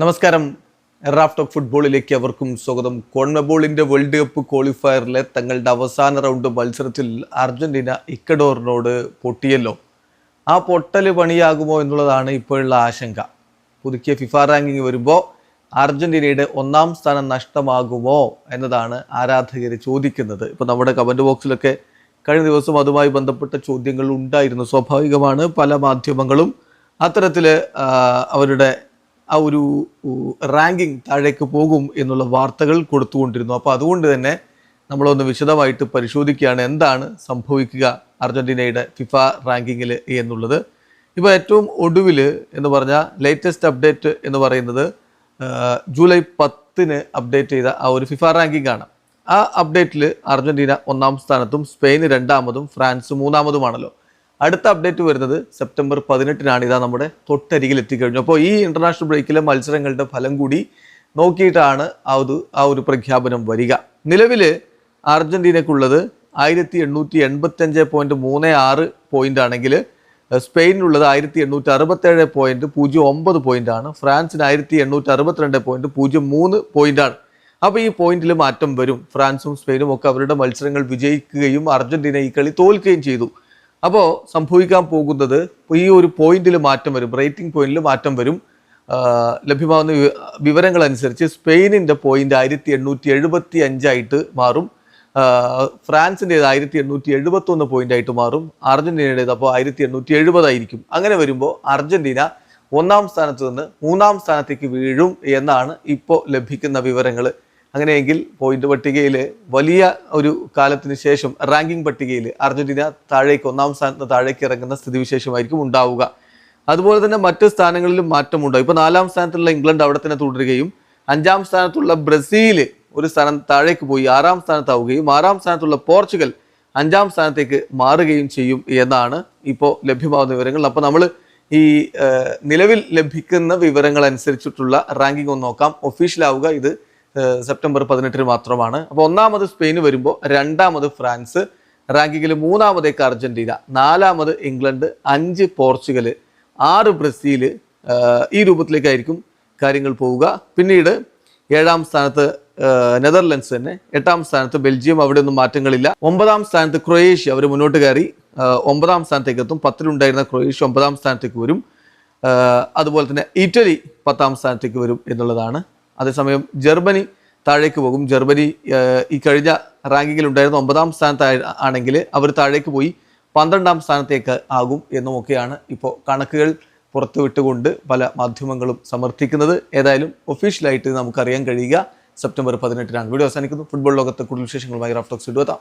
നമസ്കാരം. Raft of ഫുട്ബോളിലേക്ക് അവർക്കും സ്വാഗതം. കോൺമബോളിന്റെ വേൾഡ് കപ്പ് ക്വാളിഫയറിലെ തങ്ങളുടെ അവസാന റൗണ്ട് മത്സരത്തിൽ അർജന്റീന ഇക്കഡോറിനോട് പൊട്ടിയല്ലോ. ആ പൊട്ടൽ പണിയാകുമോ എന്നുള്ളതാണ് ഇപ്പോഴുള്ള ആശങ്ക. പുതുക്കിയ ഫിഫ റാങ്കിങ് വരുമ്പോൾ അർജന്റീനയുടെ ഒന്നാം സ്ഥാനം നഷ്ടമാകുമോ എന്നതാണ് ആരാധകർ ചോദിക്കുന്നത്. ഇപ്പോൾ നമ്മുടെ കമന്റ് ബോക്സിലൊക്കെ കഴിഞ്ഞ ദിവസം അതുമായി ബന്ധപ്പെട്ട ചോദ്യങ്ങൾ ഉണ്ടായിരുന്നു. സ്വാഭാവികമാണ് പല മാധ്യമങ്ങളും അത്തരത്തിൽ അവരുടെ ആ ഒരു റാങ്കിങ് താഴേക്ക് പോകും എന്നുള്ള വാർത്തകൾ കൊടുത്തുകൊണ്ടിരുന്നു. അപ്പോൾ അതുകൊണ്ട് തന്നെ നമ്മളൊന്ന് വിശദമായിട്ട് പരിശോധിക്കുകയാണ് എന്താണ് സംഭവിക്കുക അർജന്റീനയുടെ ഫിഫ റാങ്കിങ്ങിൽ എന്നുള്ളത്. ഇപ്പോൾ ഏറ്റവും ഒടുവിൽ എന്ന് പറഞ്ഞാൽ ലേറ്റസ്റ്റ് അപ്ഡേറ്റ് എന്ന് പറയുന്നത് ജൂലൈ പത്തിന് അപ്ഡേറ്റ് ചെയ്ത ആ ഒരു ഫിഫ റാങ്കിംഗ് ആണ്. ആ അപ്ഡേറ്റിൽ അർജന്റീന ഒന്നാം സ്ഥാനത്തും സ്പെയിൻ രണ്ടാമതും ഫ്രാൻസ് മൂന്നാമതുമാണല്ലോ. അടുത്ത അപ്ഡേറ്റ് വരുന്നത് സെപ്റ്റംബർ പതിനെട്ടിനാണ്. ഇതാ നമ്മുടെ തൊട്ടരികിൽ എത്തിക്കഴിഞ്ഞു. അപ്പോൾ ഈ ഇന്റർനാഷണൽ ബ്രേക്കിലെ മത്സരങ്ങളുടെ ഫലം കൂടി നോക്കിയിട്ടാണ് ആ ഒരു ആ ഒരു പ്രഖ്യാപനം വരിക. നിലവിൽ അർജന്റീനക്കുള്ളത് ആയിരത്തി എണ്ണൂറ്റി എൺപത്തഞ്ച് പോയിന്റ് മൂന്ന് ആറ് പോയിന്റ് ആണെങ്കിൽ സ്പെയിനിലുള്ളത് ആയിരത്തി എണ്ണൂറ്റി അറുപത്തേഴ് പോയിന്റ് പൂജ്യം ഒമ്പത് പോയിന്റ് ആണ്. ഫ്രാൻസിന് ആയിരത്തി എണ്ണൂറ്റി അറുപത്തിരണ്ട് പോയിന്റ് പൂജ്യം മൂന്ന് പോയിന്റ് ആണ്. അപ്പോൾ ഈ പോയിന്റിൽ മാറ്റം വരും. ഫ്രാൻസും സ്പെയിനും ഒക്കെ അവരുടെ മത്സരങ്ങൾ വിജയിക്കുകയും അർജന്റീന ഈ കളി തോൽക്കുകയും ചെയ്തു. അപ്പോൾ സംഭവിക്കാൻ പോകുന്നത് ഈ ഒരു പോയിന്റിൽ മാറ്റം വരും റേറ്റിംഗ് പോയിന്റിൽ മാറ്റം വരും. ലഭ്യമാകുന്ന വിവരങ്ങൾ അനുസരിച്ച് സ്പെയിനിന്റെ പോയിന്റ് ആയിരത്തി എണ്ണൂറ്റി എഴുപത്തി അഞ്ചായിട്ട് മാറും. ഫ്രാൻസിന്റേത് ആയിരത്തി എണ്ണൂറ്റി എഴുപത്തി ഒന്ന് പോയിന്റ് ആയിട്ട് മാറും. അർജന്റീനയുടേത് അപ്പോൾ ആയിരത്തി എണ്ണൂറ്റി എഴുപതായിരിക്കും അങ്ങനെ വരുമ്പോൾ അർജന്റീന ഒന്നാം സ്ഥാനത്ത് നിന്ന് മൂന്നാം സ്ഥാനത്തേക്ക് വീഴും എന്നാണ് ഇപ്പോൾ ലഭിക്കുന്ന വിവരങ്ങൾ അങ്ങനെയെങ്കിൽ പോയിന്റ് പട്ടികയിൽ വലിയ ഒരു കാലത്തിന് ശേഷം റാങ്കിംഗ് പട്ടികയിൽ അർജന്റീന താഴേക്ക് ഒന്നാം സ്ഥാനത്ത് താഴേക്ക് ഇറങ്ങുന്ന സ്ഥിതിവിശേഷമായിരിക്കും ഉണ്ടാവുക. അതുപോലെ തന്നെ മറ്റ് സ്ഥാനങ്ങളിലും മാറ്റമുണ്ടാകും ഇപ്പോൾ നാലാം സ്ഥാനത്തുള്ള ഇംഗ്ലണ്ട് അവിടെ തന്നെ തുടരുകയും അഞ്ചാം സ്ഥാനത്തുള്ള ബ്രസീൽ ഒരു സ്ഥാനം താഴേക്ക് പോയി ആറാം സ്ഥാനത്താവുകയും ആറാം സ്ഥാനത്തുള്ള പോർച്ചുഗൽ അഞ്ചാം സ്ഥാനത്തേക്ക് മാറുകയും ചെയ്യും എന്നാണ് ഇപ്പോൾ ലഭ്യമാകുന്ന വിവരങ്ങൾ. അപ്പോൾ നമ്മൾ ഈ നിലവിൽ ലഭിക്കുന്ന വിവരങ്ങൾ അനുസരിച്ചിട്ടുള്ള റാങ്കിംഗ് ഒന്ന് നോക്കാം. ഒഫീഷ്യലാവുക ഇത് സെപ്റ്റംബർ പതിനെട്ടിന് മാത്രമാണ്. അപ്പോൾ ഒന്നാമത് സ്പെയിന് വരുമ്പോൾ രണ്ടാമത് ഫ്രാൻസ് റാങ്കിങ്ങിൽ മൂന്നാമതേക്ക് അർജന്റീന നാലാമത് ഇംഗ്ലണ്ട് അഞ്ച് പോർച്ചുഗൽ ആറ് ബ്രസീൽ ഈ രൂപത്തിലേക്കായിരിക്കും കാര്യങ്ങൾ പോവുക. പിന്നീട് ഏഴാം സ്ഥാനത്ത് നെതർലൻഡ്സ് തന്നെ എട്ടാം സ്ഥാനത്ത് ബെൽജിയം അവിടെ ഒന്നും മാറ്റങ്ങളില്ല. ഒമ്പതാം സ്ഥാനത്ത് ക്രൊയേഷ്യ അവർ മുന്നോട്ട് കയറി ഒമ്പതാം സ്ഥാനത്തേക്ക് എത്തും. പത്തിലുണ്ടായിരുന്ന ക്രൊയേഷ്യ ഒമ്പതാം സ്ഥാനത്തേക്ക് വരും. അതുപോലെ തന്നെ ഇറ്റലി പത്താം സ്ഥാനത്തേക്ക് വരും എന്നുള്ളതാണ് അതേസമയം ജർമ്മനി താഴേക്ക് പോകും. ജർമ്മനി ഈ കഴിഞ്ഞ റാങ്കിങ്ങിൽ ഉണ്ടായിരുന്ന ഒമ്പതാം സ്ഥാനത്ത് ആണെങ്കിൽ അവർ താഴേക്ക് പോയി പന്ത്രണ്ടാം സ്ഥാനത്തേക്ക് ആകും എന്നുമൊക്കെയാണ് ഇപ്പോൾ കണക്കുകൾ പുറത്തുവിട്ടുകൊണ്ട് പല മാധ്യമങ്ങളും സമർത്ഥിക്കുന്നത്. ഏതായാലും ഒഫീഷ്യലായിട്ട് നമുക്കറിയാൻ കഴിയുക. സെപ്റ്റംബർ പതിനെട്ടിനാണ്. വീഡിയോ അവസാനിക്കുന്നു. ഫുട്ബോൾ ലോകത്തെ കൂടുതൽ വിശേഷങ്ങളുമായി റാഫ്റ്റോക്സ് ഇടുവെത്താം.